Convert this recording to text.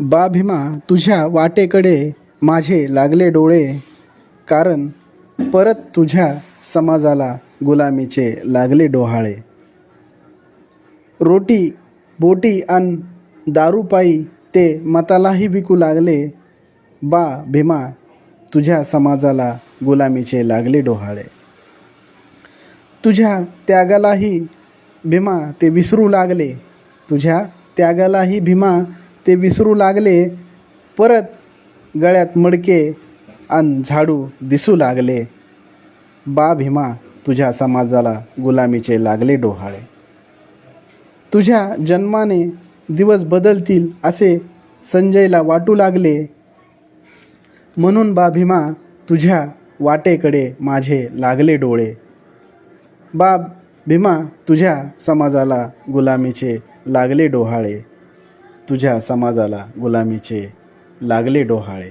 बा भीमा तुझ्या वाटेकडे माझे लागले डोळे. कारण परत तुझ्या समाजाला गुलामीचे लागले डोहाळे. रोटी बोटी अन दारूपायी ते मतालाही विकू लागले. बा भीमा तुझ्या समाजाला गुलामीचे लागले डोहाळे. तुझ्या त्यागालाही भीमा ते विसरू लागले. तुझ्या त्यागालाही भीमा ते विसरू लागले. परत गळ्यात मडके अन झाडू दिसू लागले. बा भीमा तुझ्या समाजाला गुलामीचे लागले डोहाळे. तुझ्या जन्माने दिवस बदलतील असे संजयला वाटू लागले. म्हणून बा भीमा तुझ्या वाटेकडे माझे लागले डोळे. बा भीमा तुझ्या समाजाला गुलामीचे लागले डोहाळे. तुझ्या समाजाला गुलामीचे लागले डोहाळे.